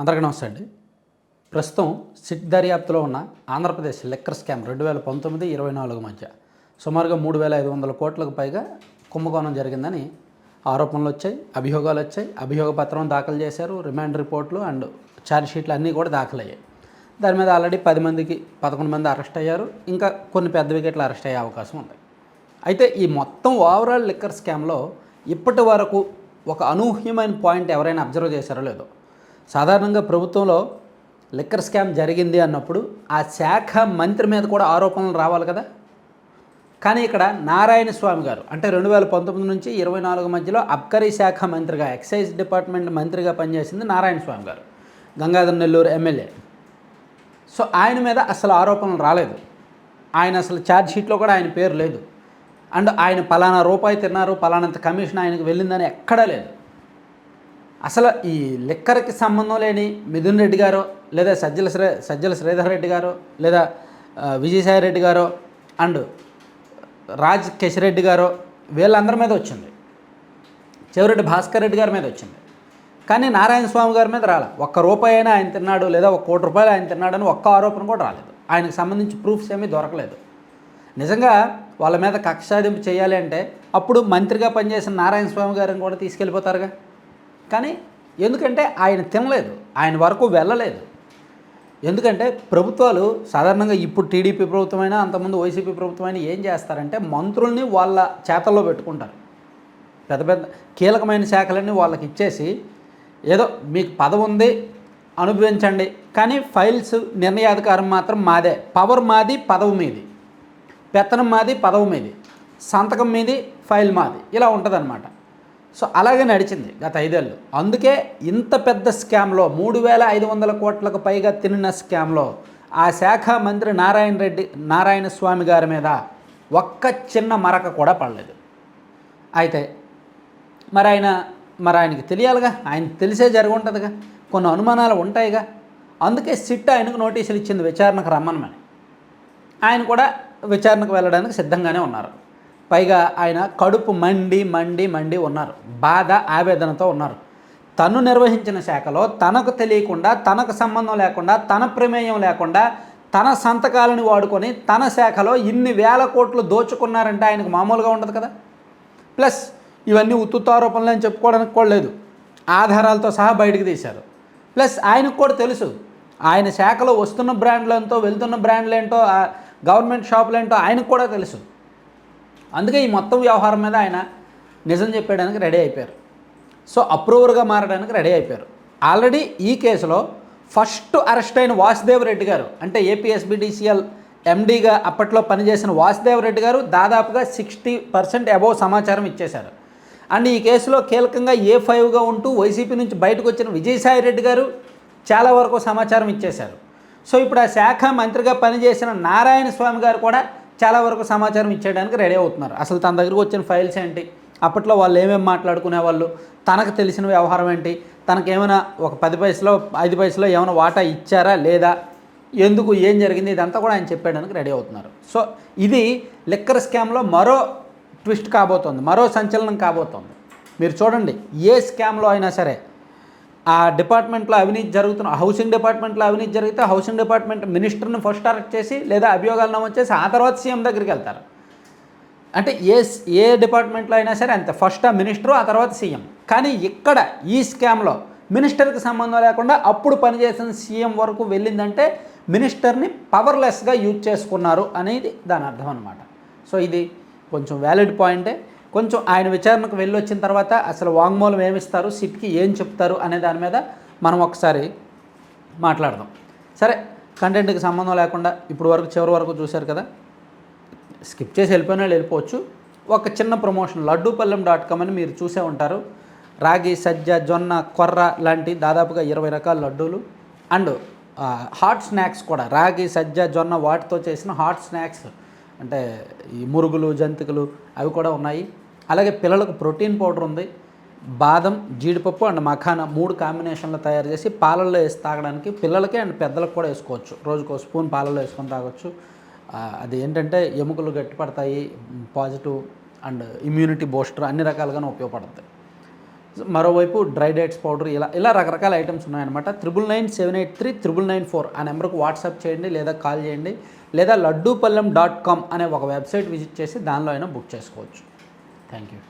అందరికీ నమస్తే అండి. ప్రస్తుతం సిట్ దర్యాప్తులో ఉన్న ఆంధ్రప్రదేశ్ లెక్కర్ స్కామ్ రెండు వేల పంతొమ్మిది ఇరవై నాలుగు మధ్య సుమారుగా మూడు వేల ఐదు వందల కోట్లకు పైగా కుంభకోణం జరిగిందని ఆరోపణలు వచ్చాయి అభియోగాలు వచ్చాయి. అభియోగ పత్రం దాఖలు చేశారు రిమాండ్ రిపోర్ట్లు అండ్ ఛార్జ్ షీట్లు అన్నీ కూడా దాఖలయ్యాయి. దాని మీద ఆల్రెడీ పది మందికి పదకొండు మంది అరెస్ట్ అయ్యారు ఇంకా కొన్ని పెద్ద వికెట్లు అరెస్ట్ అయ్యే అవకాశం ఉంది. అయితే ఈ మొత్తం ఓవరాల్ లిక్కర్ స్కామ్లో ఇప్పటి వరకు ఒక అనూహ్యమైన పాయింట్ ఎవరైనా అబ్జర్వ్ చేశారో లేదో సాధారణంగా ప్రభుత్వంలో లిక్కర్ స్కామ్ జరిగింది అన్నప్పుడు ఆ శాఖ మంత్రి మీద కూడా ఆరోపణలు రావాలి కదా? కానీ ఇక్కడ నారాయణ స్వామి గారు అంటే రెండు వేల పంతొమ్మిది నుంచి ఇరవై నాలుగు మధ్యలో అబ్కరీ శాఖ మంత్రిగా ఎక్సైజ్ డిపార్ట్మెంట్ మంత్రిగా పనిచేసింది నారాయణ స్వామి గారు గంగాధర్ నెల్లూరు ఎమ్మెల్యే. సో ఆయన మీద అసలు ఆరోపణలు రాలేదు. ఆయన అసలు ఛార్జ్ షీట్లో కూడా ఆయన పేరు లేదు. అండ్ ఆయన పలానా రూపాయి తిన్నారు పలానంత కమిషన్ ఆయనకు వెళ్ళిందని ఎక్కడా లేదు. అసలు ఈ లిక్కర్కి సంబంధం లేని మిథున్ రెడ్డి గారో లేదా సజ్జల శ్రీ సజ్జల శ్రీధర్ రెడ్డి గారో లేదా విజయసాయి రెడ్డి గారో అండ్ రాజ్ రెడ్డి గారో వీళ్ళందరి మీద వచ్చింది. చెవిరెడ్డి భాస్కర్ రెడ్డి గారి మీద వచ్చింది. కానీ నారాయణ స్వామి గారి మీద రాలే. ఒక్క రూపాయి అయినా ఆయన తిన్నాడు లేదా ఒక కోటి రూపాయలు ఆయన తిన్నాడని ఒక్క ఆరోపణ కూడా రాలేదు. ఆయనకు సంబంధించి ప్రూఫ్స్ ఏమీ దొరకలేదు. నిజంగా వాళ్ళ మీద కక్షాదింపు చేయాలి అంటే అప్పుడు మంత్రిగా పనిచేసిన నారాయణ స్వామి గారిని కూడా తీసుకెళ్ళిపోతారుగా. కానీ ఎందుకంటే ఆయన తినలేదు ఆయన వరకు వెళ్ళలేదు. ఎందుకంటే ప్రభుత్వాలు సాధారణంగా ఇప్పుడు టీడీపీ ప్రభుత్వమైనా అంతకుముందు వైసీపీ ప్రభుత్వమైనా ఏం చేస్తారంటే మంత్రుల్ని వాళ్ళ చేతల్లో పెట్టుకుంటారు. పెద్ద పెద్ద కీలకమైన శాఖలన్నీ వాళ్ళకి ఇచ్చేసి ఏదో మీకు పదవి ఉంది అనుభవించండి. కానీ ఫైల్స్ నిర్ణయాధికారం మాత్రం మాదే. పవర్ మాది పదవి మీది. పెత్తనం మాది పదవి మీది. సంతకం మీది ఫైల్ మాది. ఇలా ఉంటుందన్నమాట. సో అలాగే నడిచింది గత ఐదేళ్ళు. అందుకే ఇంత పెద్ద స్కామ్లో మూడు వేల ఐదు వందల కోట్లకు పైగా తినిన స్కామ్లో ఆ శాఖ మంత్రి నారాయణ రెడ్డి నారాయణ స్వామి గారి మీద ఒక్క చిన్న మరక కూడా పడలేదు. అయితే మరి ఆయన మరి ఆయనకి తెలియాలిగా? ఆయన తెలిసే జరిగి కొన్ని అనుమానాలు ఉంటాయిగా? అందుకే సిట్ ఆయనకు నోటీసులు ఇచ్చింది విచారణకు రమ్మనమని. ఆయన కూడా విచారణకు వెళ్ళడానికి సిద్ధంగానే ఉన్నారు. పైగా ఆయన కడుపు మండి మండి మండి ఉన్నారు. బాధ ఆవేదనతో ఉన్నారు. తను నిర్వహించిన శాఖలో తనకు తెలియకుండా తనకు సంబంధం లేకుండా తన ప్రమేయం లేకుండా తన సంతకాలను వాడుకొని తన శాఖలో ఇన్ని వేల కోట్లు దోచుకున్నారంటే ఆయనకు మామూలుగా ఉండదు కదా. ప్లస్ ఇవన్నీ ఉత్తుత్త అని చెప్పుకోవడానికి కూడా లేదు. ఆధారాలతో సహా బయటకు తీశారు. ప్లస్ ఆయనకు కూడా తెలుసు ఆయన శాఖలో వస్తున్న బ్రాండ్లు ఎంతో వెళ్తున్న బ్రాండ్లు ఏంటో గవర్నమెంట్ షాపులు ఏంటో ఆయనకు కూడా తెలుసు. అందుకే ఈ మొత్తం వ్యవహారం మీద ఆయన నిజం చెప్పడానికి రెడీ అయిపోయారు. సో అప్రూవర్గా మారడానికి రెడీ అయిపోయారు. ఆల్రెడీ ఈ కేసులో ఫస్ట్ అరెస్ట్ అయిన వాసుదేవ్ రెడ్డి గారు అంటే ఏపీఎస్బిడిసిఎల్ ఎండీగా అప్పట్లో పనిచేసిన వాసుదేవ్ రెడ్డి గారు దాదాపుగా సిక్స్టీ పర్సెంట్ అబోవ్ సమాచారం ఇచ్చేశారు. అండ్ ఈ కేసులో కీలకంగా ఏ ఫైవ్గా ఉంటూ వైసీపీ నుంచి బయటకు వచ్చిన విజయసాయి రెడ్డి గారు చాలా వరకు సమాచారం ఇచ్చేశారు. సో ఇప్పుడు ఆ శాఖ మంత్రిగా పనిచేసిన నారాయణ స్వామి గారు కూడా చాలా వరకు సమాచారం ఇచ్చేయడానికి రెడీ అవుతున్నారు. అసలు తన దగ్గరకు వచ్చిన ఫైల్స్ ఏంటి? అప్పట్లో వాళ్ళు ఏమేమి మాట్లాడుకునే వాళ్ళు తనకు తెలిసిన వ్యవహారం ఏంటి? తనకేమైనా ఏమైనా ఒక పది పైసలో ఐదు పైసలో ఏమైనా వాటా ఇచ్చారా లేదా? ఎందుకు ఏం జరిగింది? ఇదంతా కూడా ఆయన చెప్పేయడానికి రెడీ అవుతున్నారు. సో ఇది లిక్కర్ స్కామ్లో మరో ట్విస్ట్ కాబోతోంది. మరో సంచలనం కాబోతోంది. మీరు చూడండి ఏ స్కామ్లో అయినా సరే ఆ డిపార్ట్మెంట్లో అవినీతి జరుగుతున్న హౌసింగ్ డిపార్ట్మెంట్లో అవినీతి జరిగితే హౌసింగ్ డిపార్ట్మెంట్ మినిస్టర్ని ఫస్ట్ అరెస్ట్ చేసి లేదా అభియోగాలు నమోదు చేసి ఆ తర్వాత సీఎం దగ్గరికి వెళ్తారు. అంటే ఏ ఏ డిపార్ట్మెంట్లో అయినా సరే అంతే ఫస్ట్ ఆ మినిస్టరు ఆ తర్వాత సీఎం. కానీ ఇక్కడ ఈ స్కామ్లో మినిస్టర్కి సంబంధం లేకుండా అప్పుడు పనిచేసిన సీఎం వరకు వెళ్ళిందంటే మినిస్టర్ని పవర్లెస్గా యూజ్ చేసుకున్నారు అనేది దాని అర్థం అనమాట సో ఇది కొంచెం వ్యాలిడ్ పాయింటే కొంచెం ఆయన విచారణకు వెళ్ళి వచ్చిన తర్వాత అసలు వాంగ్మూలం ఏమిస్తారు సిట్కి ఏం చెప్తారు అనే దాని మీద మనం ఒకసారి మాట్లాడదాం. సరే కంటెంట్కి సంబంధం లేకుండా ఇప్పుడు వరకు చివరి వరకు చూశారు కదా? స్కిప్ చేసి వెళ్ళిపోయిన వాళ్ళు వెళ్ళిపోవచ్చు. ఒక చిన్న ప్రమోషన్ లడ్డూపల్లెం డాట్ కామ్ అని మీరు చూసే ఉంటారు. రాగి సజ్జ జొన్న కొర్ర లాంటి దాదాపుగా ఇరవై రకాల లడ్డూలు. అండ్ హాట్ స్నాక్స్ కూడా రాగి సజ్జ జొన్న వాటితో చేసిన హాట్ స్నాక్స్ అంటే ఈ మురుగులు జంతికలు అవి కూడా ఉన్నాయి. అలాగే పిల్లలకు ప్రోటీన్ పౌడర్ ఉంది. బాదం జీడిపప్పు అండ్ మఖానా మూడు కాంబినేషన్లో తయారు చేసి పాలల్లో వేసి తాగడానికి పిల్లలకి అండ్ పెద్దలకు కూడా వేసుకోవచ్చు. రోజుకు స్పూన్ పాలల్లో వేసుకొని తాగొచ్చు. అది ఏంటంటే ఎముకలు గట్టిపడతాయి పాజిటివ్ అండ్ ఇమ్యూనిటీ బూస్టర్ అన్ని రకాలుగానే ఉపయోగపడుతుంది మరోవైపు డ్రై డేట్స్ పౌడర్ ఇలా ఇలా రకరకాల ఐటమ్స్ ఉన్నాయన్నమాట. Triple nine seven eight three triple nine four ఆ నెంబర్కి వాట్సాప్ చేయండి లేదా కాల్ చేయండి లేదా లడ్డూపల్లెం డాట్ కామ్ అనే ఒక వెబ్సైట్ విజిట్ చేసి దానిలో అయినా బుక్ చేసుకోవచ్చు. Thank you